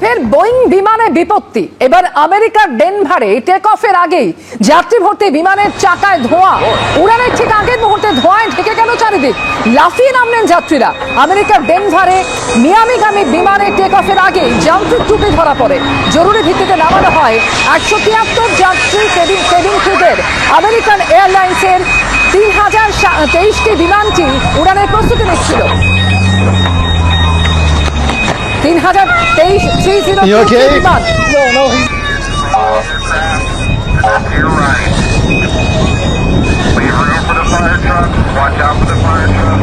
ফের বোয়িং বিমানে বিপত্তি। এবার আমেরিকার ডেনভারে টেক অফের আগেই যাত্রী ভর্তি বিমানের চাকায় ধোঁয়া। উড়ানের ঠিক আগের মুহূর্তে ধোঁয়ায় ঢেকে গেল চারিদিক। লাফিয়ে নামলেন যাত্রীরা। আমেরিকার ডেনভারে মিয়ামিগামী বিমানে টেক অফের আগেই যান্ত্রিক ত্রুটি ধরা পড়ে। জরুরি ভিত্তিতে নামানো হয় একশো তিয়াত্তর যাত্রী কেবিন কেবিন ক্রুদের। আমেরিকান এয়ারলাইন্সের তিন হাজার তেইশটি বিমানটি উড়ানের প্রস্তুতি নিচ্ছিল। তিন হাজার তেইশ থ্রি জিরো You okay? বিমান No, no, he. To your right. Leave room for the fire truck. Watch out for the fire truck.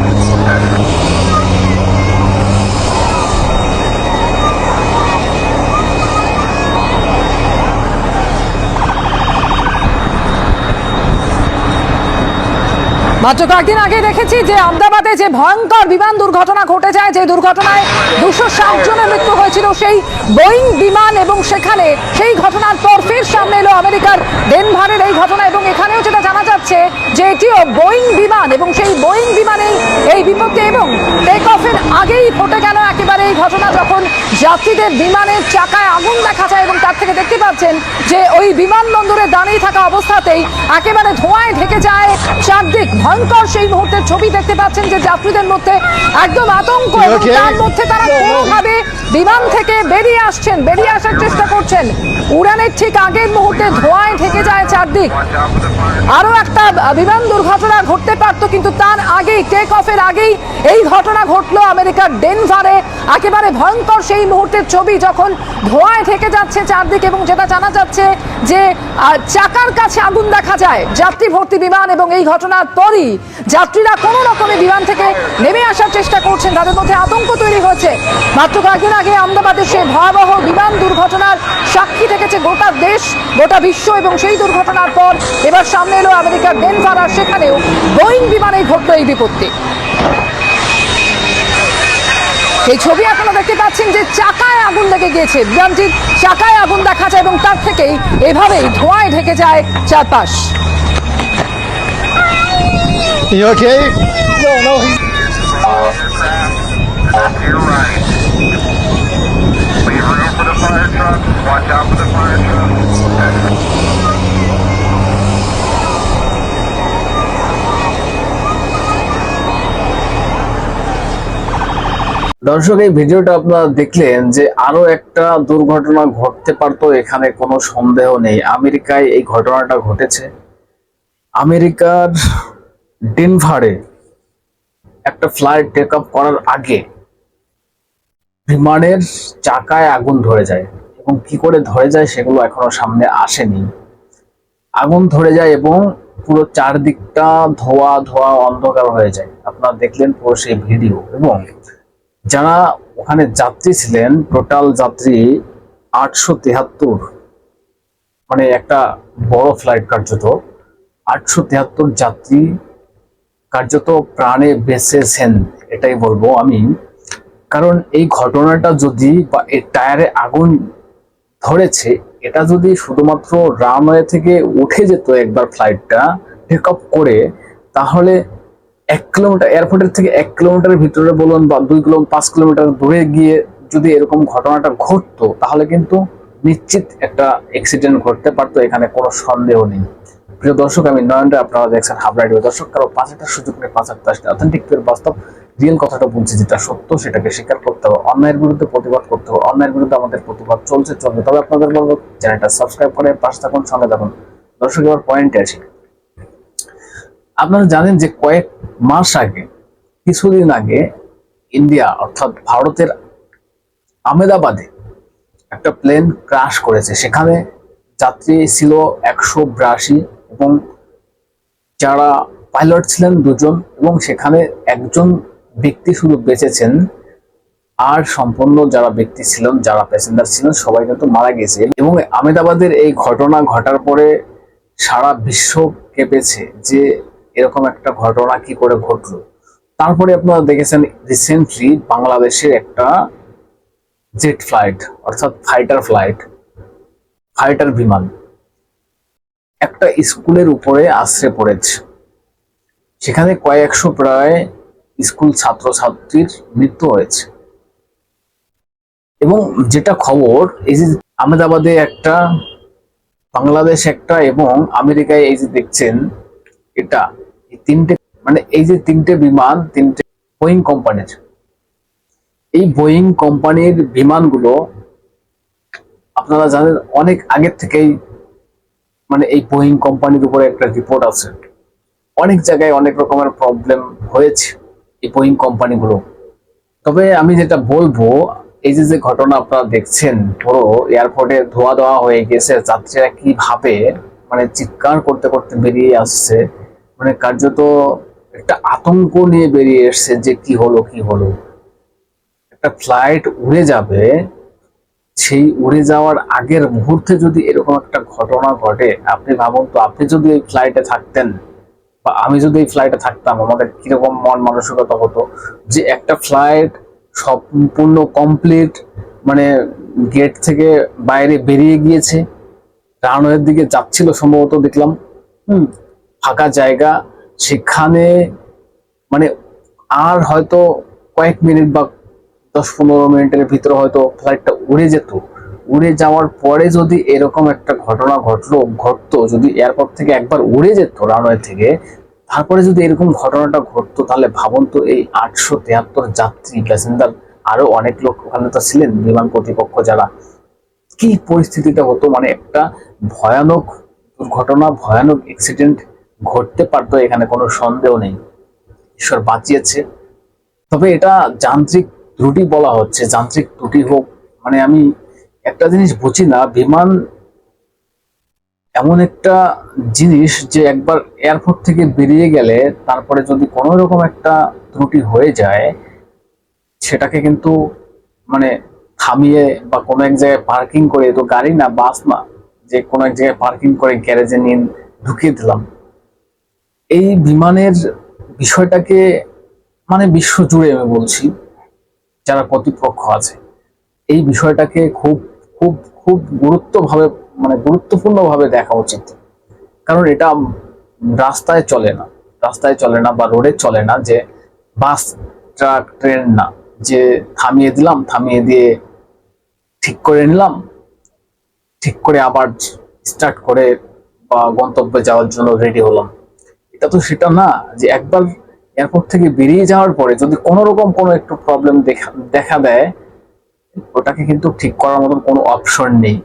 মাত্র কয়েকদিন আগে দেখেছি যে আহমেদাবাদে যে ভয়ঙ্কর বিমান দুর্ঘটনা ঘটে যায়, যে দুর্ঘটনায় দুশো ষাট জনের মৃত্যু হয়েছিল, সেই বোয়িং বিমান এবং সেখানে সেই ঘটনার পর ফের সামনে এলো আমেরিকার ডেনভারের এই ঘটনা এবং এখানেও যেটা জানা যাচ্ছে যে এটিও বোয়িং বিমান এবং সেই বোয়িং বিমানেই এই বিপত্তি এবং টেক অফের আগেই ঘটে গেল একেবারে এই ঘটনা যখন যাত্রীদের বিমানের চাকায় আগুন দেখা যায় এবং তার থেকে দেখতে পাচ্ছেন যে ওই বিমানবন্দরে দাঁড়িয়ে থাকা অবস্থাতেই একেবারে ধোঁয়ায় ঢেকে যায় চারদিক ভয়ঙ্কর সেই মুহূর্তের ছবি দেখতে পাচ্ছেন যে যাত্রীদের মধ্যে একদম আতঙ্ক এবং তার মধ্যে তারা কোনোভাবে বিমান থেকে বেরিয়ে আসছেন বেরিয়ে আসার চেষ্টা করছেন। উড়ানের ঠিক আগের মুহূর্তে ধোঁয়ায় ঢেকে যায় চারদিক। Watch out for the fire আরও একটা বিমান দুর্ঘটনা ঘটতে পারত কিন্তু তার আগেই টেক অফের আগেই এই ঘটনা ঘটলো আমেরিকার ডেনভারে। একেবারে ভয়ঙ্কর সেই মুহূর্তের ছবি যখন ধোঁয়ায় ঢেকে যাচ্ছে চারদিক এবং যেটা জানা যাচ্ছে যে চাকার কাছে আগুন দেখা যায়। যাত্রী ভর্তি বিমান এবং এই ঘটনার পরই যাত্রীরা কোনো রকমে বিমান থেকে নেমে আসার চেষ্টা করছেন। তাদের মধ্যে আতঙ্ক তৈরি হয়েছে। মাত্র কয়েকদিন আগে আহমেদাবাদের সেই ভয়াবহ বিমান দুর্ঘটনার সাক্ষী থেকেছে গোটা দেশ, গোটা বিশ্ব, এবং সেই দুর্ঘটনার পর এবার সামনে এলো আমেরিকার ডেনভার আর সেখানেও বোয়িং বিমানে ঘটলো এই বিপত্তি। সেই ছবি এখনও দেখতে পাচ্ছেন যে চাকায় আগুন লেগে গিয়েছে। বিমানটির চাকায় আগুন দেখা যায় এবং তার থেকেই এভাবেই ধোঁয়ায় ঢেকে যায় চারপাশ। You okay? No, no, he. To your right. Leave room for the fire truck. Watch out for the fire truck. দর্শক এই ভিডিওটা আপনারা দেখলেন যে আরও একটা দুর্ঘটনা ঘটতে পারতো এখানে কোনো সন্দেহ নেই আমেরিকায় এই ঘটনাটা ঘটেছে আমেরিকার ডেনভারে একটা ফ্লাইট টেক আপ করার আগে বিমানের চাকায় আগুন ধরে যায় এবং কি করে ধরে যায় সেগুলো এখনও সামনে আসেনি। আগুন ধরে যায় এবং পুরো চারদিকটা ধোয়া ধোয়া অন্ধকার হয়ে যায়। আপনারা দেখলেন পুরো সেই ভিডিও এবং যারা ওখানে যাত্রী ছিলেন, টোটাল যাত্রী আটশো তেহাত্তর মানে একটা বড় ফ্লাইট কার্যত আটশো তেহাত্তর যাত্রী কার্যত প্রাণে বেঁচেছেন, এটাই বলব আমি। কারণ এই ঘটনাটা যদি বা এই টায়ারে আগুন ধরেছে, এটা যদি শুধুমাত্র রানওয়ে থেকে উঠে যেত একবার ফ্লাইটটা আপ করে, তাহলে এক কিলোমিটার এয়ারপোর্টের থেকে এক কিলোমিটারের ভিতরে বলুন বা দুই কিলো, পাঁচ কিলোমিটার দূরে গিয়ে যদি এরকম ঘটনাটা ঘটতো, তাহলে কিন্তু নিশ্চিত একটা অ্যাক্সিডেন্ট ঘটতে পারতো, এখানে কোনো সন্দেহ নেই। প্রিয় দর্শক, আমি নয়নরা, আপনারা দেখছেন হাবড়া রেডিও দর্শক, কারও পাঁচ একটা সুযোগ নেই পাঁচ একটা অথেন্টিক বাস্তব রিয়েল কথাটা বলছি, যেটা সত্য, সেটাকে স্বীকার করতে হবে। অন্যায়ের বিরুদ্ধে প্রতিবাদ করতে হবে। অন্যায়ের বিরুদ্ধে আমাদের প্রতিবাদ চলছে, চলবে। তবে আপনাদের বলব, চ্যানেলটা সাবস্ক্রাইব করে পাশে থাকুন, সঙ্গে থাকুন। দর্শক, এবার পয়েন্টে আসি। আপনারা জানেন যে কয়েক মাস আগে, কিছুদিন আগে ইন্ডিয়া, অর্থাৎ ভারতের আহমেদাবাদে একটা প্লেন ক্রাশ করেছে। সেখানে যাত্রী ছিল একশো বিরাশি এবং যারা পাইলট ছিলেন দুজন এবং সেখানে একজন ব্যক্তি শুধু বেঁচেছেন, আর সম্পূর্ণ যারা ব্যক্তি ছিলেন, যারা প্যাসেঞ্জার ছিলেন, সবাই কিন্তু মারা গেছে। এবং আহমেদাবাদের এই ঘটনা ঘটার পরে সারা বিশ্ব কেঁপেছে যে এরকম একটা ঘটনা কি করে ঘটলো। তারপরে আপনারা দেখেছেন রিসেন্টলি বাংলাদেশের একটা জেট ফ্লাইট অর্থাৎ ফাইটার ফ্লাইট ফাইটার বিমান। একটা স্কুলের উপরে আশ্রে পড়েছে। সেখানে কয়েকশো প্রায় স্কুল ছাত্রছাত্রীর মৃত্যু হয়েছে। এবং যেটা খবর, এই যে আহমেদাবাদে একটা, বাংলাদেশ একটা এবং আমেরিকায় এই যে দেখছেন, এটা এই তিনটে মানে এই যে তিনটে বিমান, তিনটে বোয়িং কোম্পানির এই বোয়িং কোম্পানির বিমানগুলো আপনারা জানেন, অনেক আগের থেকেই মানে এই বোয়িং কোম্পানির উপরে একটা রিপোর্ট আছে। অনেক জায়গায় অনেক রকমের প্রবলেম হয়েছে এই বোয়িং কোম্পানিগুলো তবে আমি যেটা বলব, এই যে যে ঘটনা আপনারা দেখছেন, ধরো এয়ারপোর্টে ধোয়া ধোয়া হয়ে গেছে, যাত্রীরা কীভাবে মানে চিৎকার করতে করতে বেরিয়ে আসছে মানে কার্যত একটা আতঙ্ক নিয়ে বেরিয়ে এসছে যে কি হলো কি হলো। একটা ফ্লাইট উড়ে যাবে সেই উড়ে যাওয়ার আগের মুহূর্তে যদি এরকম একটা ঘটনা ঘটে, আপনি ভাবুন তো, আপনি যদি এই ফ্লাইটে থাকতেন বা আমি যদি এই ফ্লাইটে থাকতাম, আমাদের কীরকম মন মানসিকতা হতো যে একটা ফ্লাইট সম্পূর্ণ কমপ্লিট মানে গেট থেকে বাইরে বেরিয়ে গিয়েছে রানওয়ের দিকে যাচ্ছিল সম্ভবত দেখলাম, হুম, ফাঁকা জায়গা, সেখানে মানে আর হয়তো কয়েক মিনিট বা দশ পনেরো মিনিটের ভিতরে হয়তো ফ্লাইটটা উড়ে যেত। উড়ে যাওয়ার পরে যদি এরকম একটা ঘটনা ঘটলো, ঘটতো, যদি এয়ারপোর্ট থেকে একবার উড়ে যেত রানওয়ে থেকে, তারপরে যদি এরকম ঘটনাটা ঘটতো, তাহলে ভাবুন তো এই আটশো তেহাত্তর যাত্রী প্যাসেঞ্জার আরও অনেক লোক ওখানে তো ছিলেন, বিমান কর্তৃপক্ষ যারা। কি পরিস্থিতিটা হতো মানে একটা ভয়ানক দুর্ঘটনা, ভয়ানক অ্যাক্সিডেন্ট ঘটতে পারতো, এখানে কোনো সন্দেহ নেই। ঈশ্বর বাঁচিয়েছে। তবে এটা যান্ত্রিক ত্রুটি বলা হচ্ছে, যান্ত্রিক ত্রুটি হোক মানে আমি একটা জিনিস বুঝি না, বিমান এমন একটা জিনিস যে একবার এয়ারপোর্ট থেকে বেরিয়ে গেলে তারপরে যদি কোনো রকম একটা ত্রুটি হয়ে যায়, সেটাকে কিন্তু মানে থামিয়ে বা কোনো এক জায়গায় পার্কিং করে তো গাড়ি না বাস না, যে কোনো এক জায়গায় পার্কিং করে গ্যারেজে নিয়ে ঢুকিয়ে দিলাম। এই বিমানের বিষয়টাকে মানে বিশ্ব জুড়ে আমি বলছি। যারা কর্তৃপক্ষ আছে, এই বিষয়টাকে খুব খুব খুব গুরুত্বভাবে মানে গুরুত্বপূর্ণভাবে দেখা উচিত। কারণ এটা রাস্তায় চলে না, রাস্তায় চলে না বা রোডে চলে না যে বাস, ট্রাক, ট্রেন না, যে থামিয়ে দিলাম, থামিয়ে দিয়ে ঠিক করে নিলাম, ঠিক করে আবার স্টার্ট করে বা গন্তব্যে যাওয়ার জন্য রেডি হলাম। এটা তো সেটা না, যে একবার এয়ারপোর্ট থেকে বেরিয়ে যাওয়ার পরে যদি কোনো রকম কোনো একটু প্রবলেম দেখা দেখা দেয়, ওটাকে কিন্তু ঠিক করার মতন কোনো অপশন নেই।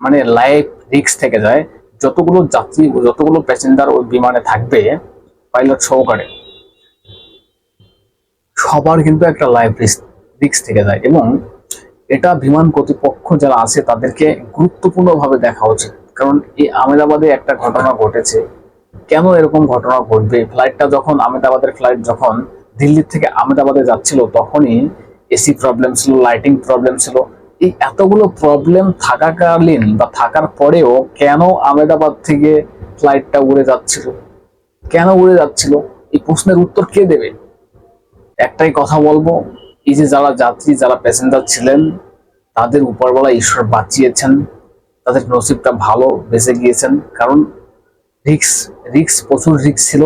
মানে লাইফ রিস্ক থেকে যায়। যতগুলো যাত্রী, যতগুলো প্যাসেঞ্জার ওই বিমানে থাকবে পাইলট সহকারে, সবার কিন্তু একটা লাইফ রিস্ক রিস্ক থেকে যায়। এবং এটা বিমান কর্তৃপক্ষ যারা আছে, তাদেরকে গুরুত্বপূর্ণভাবে দেখা উচিত। কারণ এই আহমেদাবাদে একটা ঘটনা ঘটেছে। কেন এরকম ঘটনা ঘটবে? ফ্লাইটটা যখন, আহমেদাবাদের ফ্লাইট যখন দিল্লি থেকে আহমেদাবাদে যাচ্ছিল, তখনই এসি প্রবলেম ছিল লাইটিং প্রবলেম ছিল। এই এতগুলো প্রবলেম থাকাকালীন বা থাকার পরেও কেন আহমেদাবাদ থেকে ফ্লাইটটা উড়ে যাচ্ছিল? কেন উড়ে যাচ্ছিল? এই প্রশ্নের উত্তর কে দেবে? একটাই কথা বলব, এই যে যারা যাত্রী, যারা প্যাসেঞ্জার ছিলেন, তাদের উপরবেলা ঈশ্বর বাঁচিয়েছেন, তাদের নসিবটা ভালো বেঁচে গিয়েছেন। কারণ রিক্স রিক্স প্রচুর রিক্স ছিল।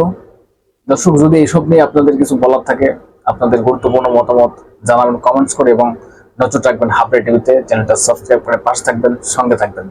দর্শক, যদি এইসব নিয়ে আপনাদের কিছু বলার থাকে, আপনাদের গুরুত্বপূর্ণ মতামত জানাবেন কমেন্টস করে এবং নজর রাখবেন হাফ টিভিতে চ্যানেলটা সাবস্ক্রাইব করে পাশে থাকবেন, সঙ্গে থাকবেন।